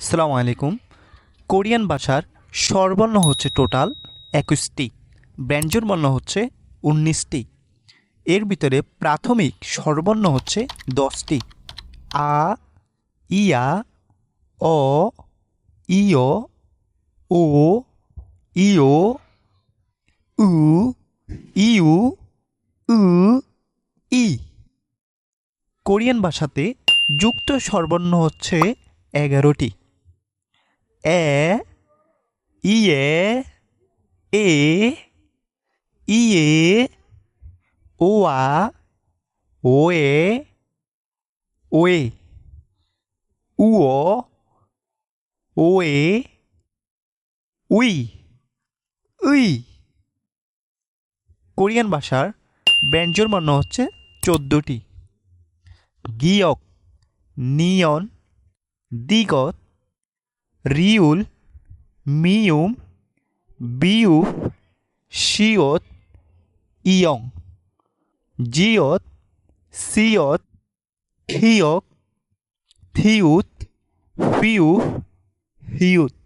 আসসালামু আলাইকুম। কোরিয়ান ভাষার স্বরবর্ণ হচ্ছে টোটাল একুশটি ব্যঞ্জন বর্ণ হচ্ছে উনিশটি। এর ভিতরে প্রাথমিক স্বরবর্ণ হচ্ছে দশটি। আ ইয়া অ ইয় ও ইও উ ইউ উ ই। কোরিয়ান ভাষাতে যুক্ত স্বরবর্ণ হচ্ছে এগারোটি। এ ইয়ে এ ইয়ে ওয়া ওয়ে ওয়ে উও ওয়ে উই উই কোরিয়ান ভাষার ব্যঞ্জন বর্ণ হচ্ছে চোদ্দোটি। গিয়ক, নিয়ন, দিগত रियुल मियुम बियु शियोत इयोंग। जियोत सियोत हियोक थियुत फियु हियुत।